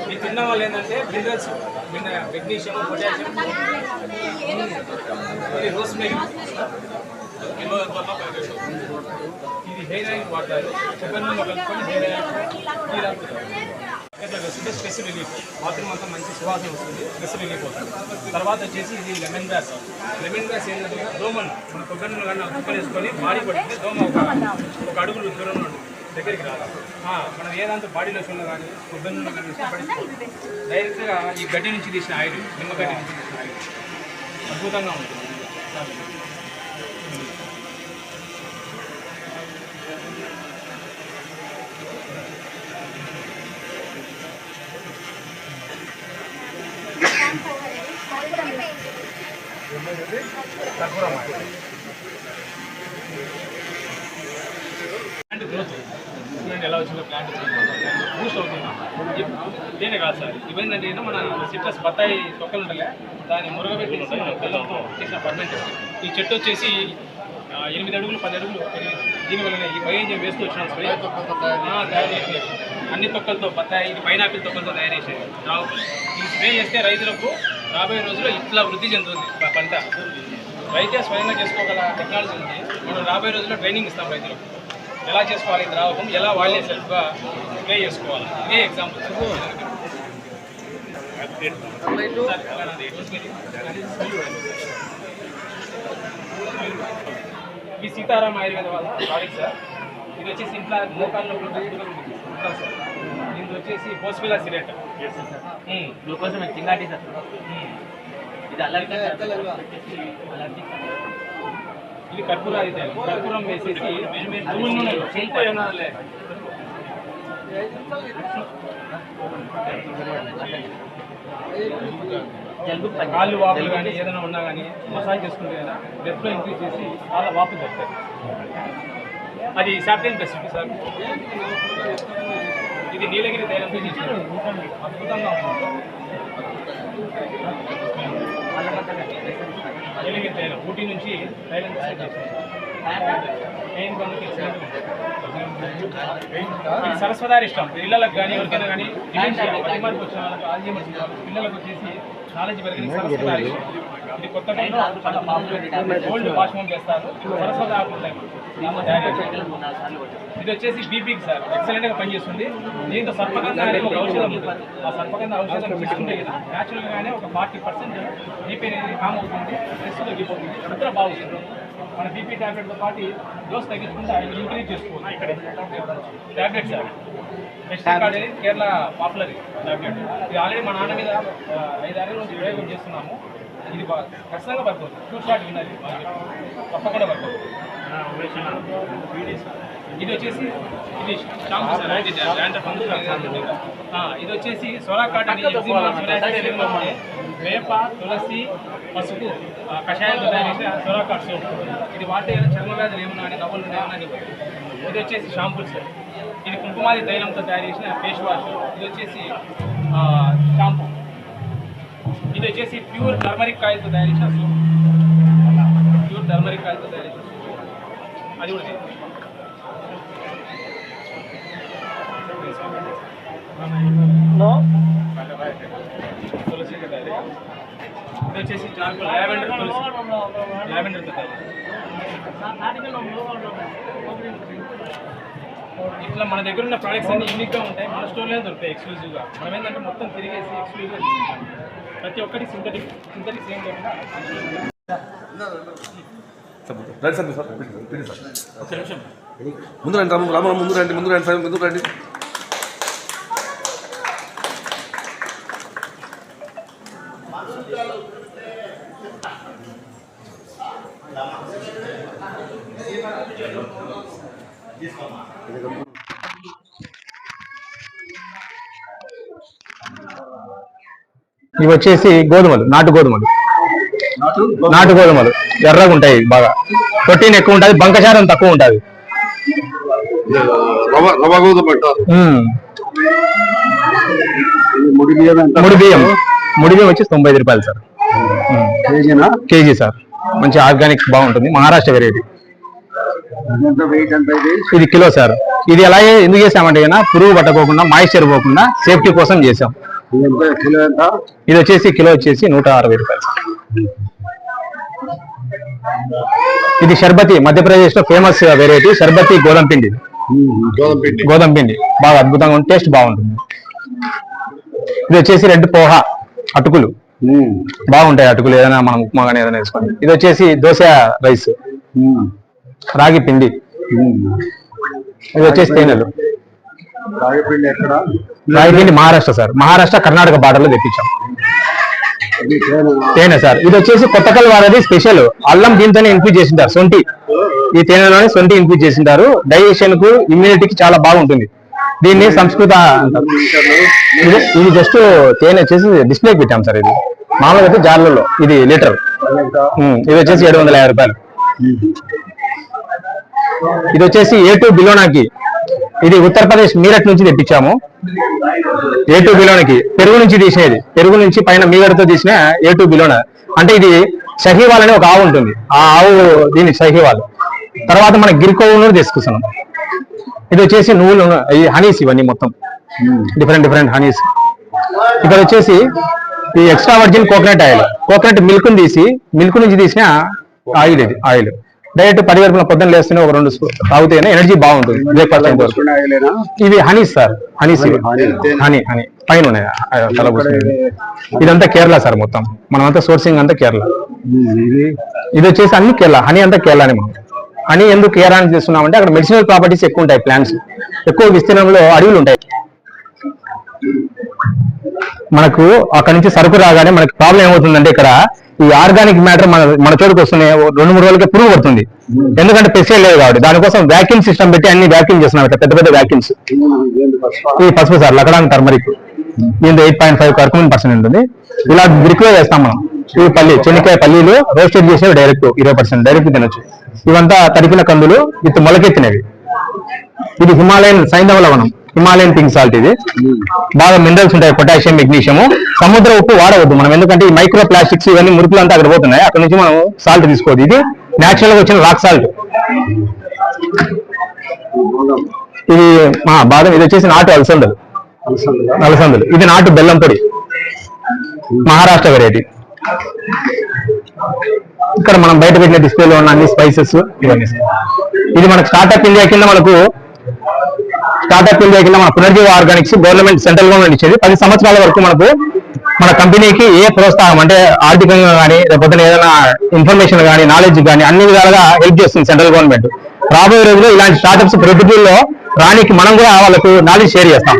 మీరు తిన్న వాళ్ళు ఏంటంటే మినరల్స్ మెగ్నీషియం పొటాషియం ఇది రోస్ మిల్క్ ఇది హెయిర్ ఆయిల్ వాడతారు చెప్పిన హెయిర్ ఆయిల్ ఇట్లా వేసుకుంటే స్ట్రెస్ రిలీఫ్. బాత్రూమ్ అంతా మంచి సువాసన వస్తుంది. స్ట్రెస్ రిలీఫ్ అవుతుంది తర్వాత వచ్చేసి ఇది లెమన్ గ్రాస్. లెమన్ గ్రాస్ ఏంటంటే దోమలు మన కొబ్బరి నూనె కానీ వేసుకొని బాడీ పడితే దోమ ఒక ఒక అడుగులు దూరంలో ఉంటుంది దగ్గరికి రాదు. మనం ఏదంతా బాడీ లోషన్లో కానీ కొబ్బరి నూనె కానీ డైరెక్ట్గా ఈ గడ్డి నుంచి తీసిన ఆయిల్ నిమ్మగడ్డి నుంచి తీసిన ఆయిల్. అద్భుతంగా ఉంటుంది. కర్పూరం ఆయిల్ ప్లాంట్ గ్రోత్ చూడండి ఎలా వచ్చిందో ప్లాంట్ బూస్ట్ అవుతుంది ఇదేనే కాదు సార్. ఇవేంటంటే మన సిట్రస్ బత్తాయి తొక్కలు ఉంటాయి దాన్ని మురగబెట్టేసి మనం బెల్లంతో చేసిన పర్మెంట్ ఈ చెట్టు వచ్చేసి ఎనిమిది అడుగులు పది అడుగులు దీనివల్ల ఈ బయోజన్ వేస్తూ వచ్చినాం స్ప్రే తయారు చేసి అన్ని తొక్కలతో బత్తాయి పైనాపిల్ తొక్కలతో తయారు చేసేది ఈ స్ప్రే చేస్తే రైతులకు రాబోయే రోజుల్లో ఇట్లా వృద్ధి చెందుతుంది పంట. రైతే స్వయంగా చేసుకోగల టెక్నాలజీ ఉంది. మనం రాబోయే రోజుల్లో ట్రైనింగ్ ఇస్తాం రైతులకు. ఎలా చేసుకోవాలి ద్రావకం ఎలా వాళ్ళే సెల్ఫ్గా ప్లే చేసుకోవాలి? ఇదే ఎగ్జాంపుల్ ఈ సీతారాం ఆయుర్వేద వాళ్ళ ప్రాడక్ట్ సార్ ఇది వచ్చేసి ఇంట్లో మోకాళ్ళు ఇది వచ్చేసి పోస్పిలా సిరేట్ గ్లూకోజ్ చింగాటి సార్. ఇది అలర్జీ ఇది కర్పూర అయితే కర్పూరం వేసేసి కాళ్ళు వాపులు కానీ ఏదైనా ఉన్నా కానీ మసాజ్ చేసుకుంటే కదా బ్లడ్ ఫ్లో ఇంక్రీజ్ చేసి చాలా వాపులు చెప్తారు అది సాఫ్ట్వేర్ బెస్ట్ సార్. ఇది నీలగిరి తైలంతో చేసిన అద్భుతంగా ఉంటుంది నీలగిరి తైలం ఊటీ నుంచి తైలం తీసుకొని చేసిన పెయిన్ పిల్లలకు కానీ ఎవరికైనా కానీ డిమెన్షియా మతిమరుపు పిల్లలకు వచ్చేసి నాలెడ్జ్ ఇది కొత్త ఓల్డ్ వాష్మం చేస్తారు సరస్వత చేస్తారు. ఇది వచ్చేసి బీపీకి సార్. ఎక్సలెంట్గా పనిచేస్తుంది. దీంతో సర్పగంధ ఒక ఔషధం ఉంటుంది ఆ సర్పగంధ ఔషధం పెట్టుకుంటే కదా న్యాచురల్ గానే ఒక ఫార్టీ పర్సెంట్ బీపీ అనేది కామ్ అవుతుంది. స్ట్రెస్ తగ్గిపోతుంది నిద్ర బాగుంటుంది. మన బీపీ టాబ్లెట్తో పాటు డోస్ తగ్గించుకుంటే ఇంక్రీజ్ చేసుకోవాలి ఇక్కడ. Tablet sir. బెస్ట్ కార్డ్ అనేది కేరళ పాపులర్ ఇది ఆల్రెడీ మా నాన్న మీద ఆ, ఐదారు రోజు ప్రయోగం చేస్తున్నాము. ఇది ఖచ్చితంగా పడుతుంది టూ షాట్ విన్నది తప్పకుండా పడుతుంది ఇది వచ్చేసి ఇది షాంపూ సార్. ఇది వచ్చేసి సోలా కాటన్ ఎగ్జిమా సోరాసిస్ ఏమో ఉంటే వేప తులసి పసుపు ఆ, కషాయంతో తయారు చేసిన సోలా కాట్ సోప్. ఇది ఏదైనా చర్మ వ్యాధులు ఏమన్నా అని నవ్వులు ఏమన్నా అని ఇది వచ్చేసి షాంపూలు సార్. ఇది కుంకుమాది తైలంతో తయారు చేసిన ఫేస్ వాష్. ఇది వచ్చేసి షాంపూ. ఇది వచ్చేసి ప్యూర్ టర్మరిక్ ఆయిల్తో తయారు చేసిన సోప్. ప్యూర్ టర్మరిక్ ఆయిల్తో తయారు చేసిన. అది కూడా. తులసి ఇది వచ్చేసి చార్కోల్ లావెండర్ తులసి. లావెండర్ తయారు ఇట్లా మన దగ్గర ఉన్న ప్రోడక్ట్స్ అన్ని యూనిక్గా ఉంటాయి. మన స్టోర్లోనే దొరుకుతాయి ఎక్స్క్లూజివ్గా మనం ఏంటంటే మొత్తం తిరిగేసి ఎక్స్క్లూజివ్గా తీసుకుంటాం. ప్రతి ఒక్కటి సింథటిక్ సింథటిక్ సేమ్ లేకుండా రండి సార్ సార్ ఒక నిమిషం ముందు రండి రామ రామ ముందు రండి ముందు రండి సార్ ముందు రండి ఇవి వచ్చేసి గోధుమలు నాటు గోధుమలు. నాటు గోధుమలు ఎర్రగా ఉంటాయి బాగా. ప్రోటీన్ ఎక్కువ ఉంటుంది బంకశారం తక్కువ ఉంటుంది. ముడి బియ్యం. ముడి బియ్యం వచ్చి తొంభై ఐదు రూపాయలు సార్. KG sir. మంచి ఆర్గానిక్ బాగుంటుంది మహారాష్ట్ర వెరైటీ. ఇది? Kilo sir. ఇది ఎలా ఎందుకు చేసామంటే పురుగు పట్టకోకుండా మాయిశ్చర్ పోకుండా సేఫ్టీ కోసం చేసాం. ఇది వచ్చేసి కిలో వచ్చేసి నూట అరవై రూపాయలు. ఇది షర్బతి మధ్యప్రదేశ్లో ఫేమస్ వెరైటీ షర్బతి గోధుమ పిండి. గోధుమ పిండి. బాగా అద్భుతంగా ఉంటుంది టేస్ట్ బాగుంటుంది. ఇది వచ్చేసి రెడ్ పోహా అటుకులు. బాగుంటాయి అటుకులు ఏదైనా మనం ఉప్మా కానీ ఏదైనా వేసుకోండి. ఇది వచ్చేసి దోశ రైస్. రాగి పిండి. ఇది వచ్చేసి తేనెలు. రాగి పిండి మహారాష్ట్ర సార్. మహారాష్ట్ర కర్ణాటక బార్డర్లో తెప్పించాం తేనె. సార్. ఇది వచ్చేసి కొత్తకల్ వారది స్పెషల్. అల్లం దీంతోనే ఇన్ఫ్యూజ్ చేసింటారు. సొంటి. ఈ తేనెలోనే సొంటి ఇన్ఫ్యూజ్ చేసింటారు. డైజెషన్కు ఇమ్యూనిటీకి చాలా బాగుంటుంది. దీన్ని సంస్కృత. ఇది జస్ట్ తేనె వచ్చేసి డిస్ప్లే పెట్టాం సార్ ఇది. మామూలుగా అయితే జార్లలో. ఇది లీటర్. ఇది వచ్చేసి ఏడు వందల యాభై రూపాయలు. ఇది వచ్చేసి ఏ టూ బిలోనాకి. ఇది ఉత్తరప్రదేశ్ మీరట్ నుంచి తెప్పించాము. ఏ టూ బిలోనాకి. పెరుగు నుంచి తీసినది. పెరుగు నుంచి పైన మీగడతో తీసిన ఏ టూ బిలోనా. అంటే ఇది షహీవాల్ అనే ఒక ఆవు ఉంటుంది. ఆ ఆవు దీని షహీవాల్. తర్వాత మన గిరికోవును తీసుకొస్తున్నాం. ఇది వచ్చేసి నువ్వులు ఈ హనీస్ ఇవన్నీ మొత్తం. Different different honeys. ఇక్కడ వచ్చేసి ఈ extra virgin coconut oil. Coconut milk తీసి మిల్క్ నుంచి తీసిన ఆయిల్ ఇది ఆయిల్. డైరెక్ట్ పది వరకు పొద్దున్న లేస్తేనే ఒక రెండు తాగితేనే ఎనర్జీ బాగుంటుంది బ్రేక్ఫాస్ట్ వరకు? ఇవి honeys sir. Honey. Honey honey పైన ఉన్నాయి. ఇదంతా కేరళ సార్ మొత్తం మనమంతా సోర్సింగ్ అంతా కేరళ ఇది వచ్చేసి అన్ని కేరళ హనీ అంతా కేరళనే మనం హనీ ఎందుకు కేరళ అని చేస్తున్నామంటే అక్కడ మెడిసినల్ ప్రాపర్టీస్ ఎక్కువ ఉంటాయి ప్లాంట్స్ ఎక్కువ విస్తీర్ణంలో అడవులు ఉంటాయి మనకు అక్కడ నుంచి సరుకు రాగానే మనకి ప్రాబ్లం ఏమవుతుందంటే ఇక్కడ ఈ ఆర్గానిక్ మ్యాటర్ మన మన చోటుకు వస్తున్నాయి రెండు మూడు రోజులకే పురుగు పడుతుంది. ఎందుకంటే పెస్టిసైడ్ లేదు కాబట్టి దానికోసం వ్యాక్యూమ్ సిస్టమ్ పెట్టి అన్ని వ్యాక్యూమ్ చేస్తున్నాం పెద్ద పెద్ద వ్యాక్యూమ్స్? ఈ పసుపు సార్ లకడాన్ టర్మరిక్ దీంతో eight point five curcumin percent ఉంటుంది. ఇలా బ్రిక్లో వేస్తాం మనం. ఈ పల్లి చెనిక్కాయ పల్లీలు రోస్టెడ్ చేసేవి డైరెక్ట్ ఇరవై పర్సెంట్ డైరెక్ట్ తినొచ్చు. ఇవంతా తరిగిన కందులు విత్ మొలకెత్తినవి. ఇది హిమాలయన్ సైంధవ లవణం. హిమాలయన్ పింక్ సాల్ట్ ఇది. బాగా మినరల్స్ ఉంటాయి పొటాషియం మెగ్నీషియం సముద్ర ఉప్పు వాడవద్దు మనం. ఎందుకంటే ఈ మైక్రో ప్లాస్టిక్స్ ఇవన్నీ మురుకులు అంతా అక్కడ పోతున్నాయి. అక్కడ నుంచి మనం సాల్ట్ తీసుకోవద్దు. ఇది న్యాచురల్గా వచ్చిన రాక్ సాల్ట్ ఇది మా బాదం ఇది వచ్చేసి నాటు అలసందలు. అలసందలు. ఇది నాటు బెల్లం పొడి. మహారాష్ట్ర వెరైటీ ఇక్కడ మనం బయట పెట్టిన డిస్ప్లేలో ఉన్న అన్ని స్పైసెస్ ఇవన్నీ. ఇది మనకు స్టార్ట్అప్ ఇండియా కింద మనకు స్టార్ట్అప్ ఇండియా కింద మన Punarjeeva Organics government central government ఇచ్చేది. పది సంవత్సరాల వరకు మనకు మన కంపెనీకి ఏ ప్రోత్సాహం అంటే ఆర్థికంగా కానీ లేకపోతే ఏదైనా ఇన్ఫర్మేషన్ కానీ నాలెడ్జ్ కానీ అన్ని విధాలుగా హెల్ప్ చేస్తుంది సెంట్రల్ గవర్నమెంట్. రాబోయే రోజుల్లో ఇలాంటి స్టార్ట్అప్స్ ప్రొద్దుటూరులో రానికి మనం కూడా వాళ్ళకు నాలెడ్జ్ షేర్ చేస్తాం.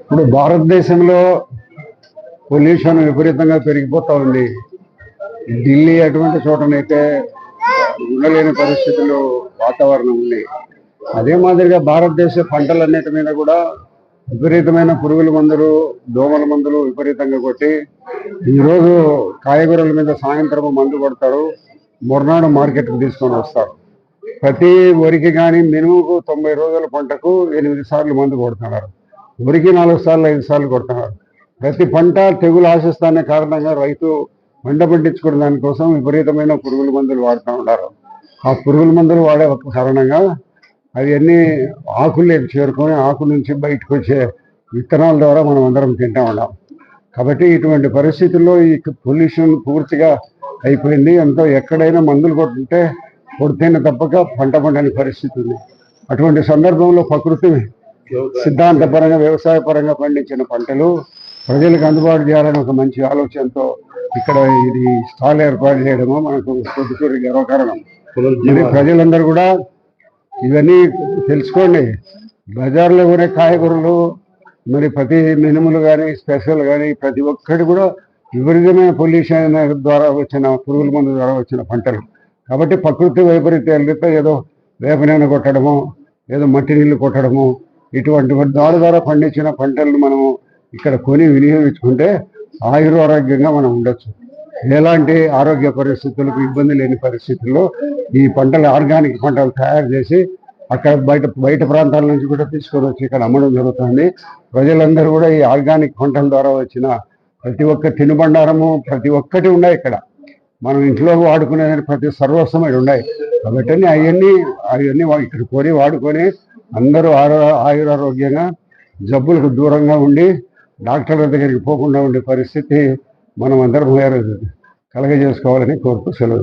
ఇప్పుడు భారతదేశంలో పొల్యూషన్ విపరీతంగా పెరిగిపోతా ఉంది. ఢిల్లీ అటువంటి చోటనైతే ఉండలేని పరిస్థితుల్లో వాతావరణం ఉంది. అదే మాదిరిగా భారతదేశ పంటలన్నిటి మీద కూడా విపరీతమైన పురుగుల మందులు దోమల మందులు విపరీతంగా కొట్టి ఈరోజు కాయగూరల మీద సాయంత్రం మందు కొడతారు. మొరనాడు మార్కెట్కి తీసుకొని వస్తారు. ప్రతి వరికి కానీ మినుముకు తొంభై రోజుల పంటకు ఎనిమిది సార్లు మందు కొడుతున్నారు. వరికి నాలుగు సార్లు ఐదు సార్లు కొడుతున్నారు. ప్రతి పంట తెగులు ఆశిస్తానే కారణంగా రైతు పంట పండించుకున్న దానికోసం విపరీతమైన పురుగుల మందులు వాడుతూ ఉన్నారు. ఆ పురుగుల మందులు వాడే ఒక కారణంగా అవన్నీ ఆకుల్లోకి చేరుకొని ఆకు నుంచి బయటకు వచ్చే విత్తనాల ద్వారా మనం అందరం తింటా ఉన్నాం. కాబట్టి ఇటువంటి పరిస్థితుల్లో ఈ పొల్యూషన్ పూర్తిగా అయిపోయింది. ఎంతో ఎక్కడైనా మందులు కొట్టుంటే కొడితేనే తప్పక పంట పండని పరిస్థితి ఉంది. అటువంటి సందర్భంలో ప్రకృతి సిద్ధాంతపరంగా వ్యవసాయ పరంగా పండించిన పంటలు ప్రజలకు అందుబాటు చేయాలని ఒక మంచి ఆలోచనతో ఇక్కడ ఇది స్టాల్ ఏర్పాటు చేయడము మనకు పొద్దుటూరు గర్వకారణం. ప్రజలందరూ కూడా ఇవన్నీ తెలుసుకోండి. బజార్లో కొనే కాయగూరలు మరి ప్రతి మినుములు కానీ స్పెషల్ కానీ ప్రతి ఒక్కటి కూడా విపరీతమైన పొల్యూషన్ ద్వారా వచ్చిన పురుగుల మందు ద్వారా వచ్చిన పంటలు. కాబట్టి ప్రకృతి వైపరీత్యాలతో ఏదో వేపనైనా కొట్టడము ఏదో మట్టి నీళ్ళు కొట్టడము ఇటువంటి దాడి ద్వారా పండించిన పంటలను మనము ఇక్కడ కొని వినియోగించుకుంటే ఆయురారోగ్యంగా మనం ఉండొచ్చు. ఎలాంటి ఆరోగ్య పరిస్థితులకు ఇబ్బంది లేని పరిస్థితుల్లో ఈ పంటలు ఆర్గానిక్ పంటలు తయారు చేసి అక్కడ బయట బయట ప్రాంతాల నుంచి కూడా తీసుకొని వచ్చి ఇక్కడ అమ్మడం జరుగుతుంది. ప్రజలందరూ కూడా ఈ ఆర్గానిక్ పంటల ద్వారా వచ్చిన ప్రతి ఒక్క తినుబండారము ప్రతి ఒక్కటి ఉన్నాయి ఇక్కడ. మనం ఇంట్లో వాడుకునే ప్రతి సర్వస్వం అవి ఉన్నాయి. కాబట్టి అవన్నీ అవన్నీ ఇక్కడ కొని వాడుకొని అందరూ ఆరో ఆయురారోగ్యంగా జబ్బులకు దూరంగా ఉండి డాక్టర్ల దగ్గరికి పోకుండా ఉండే పరిస్థితి మనం అందరం కలగజేసుకోవాలని కోరుతూ సెలవు.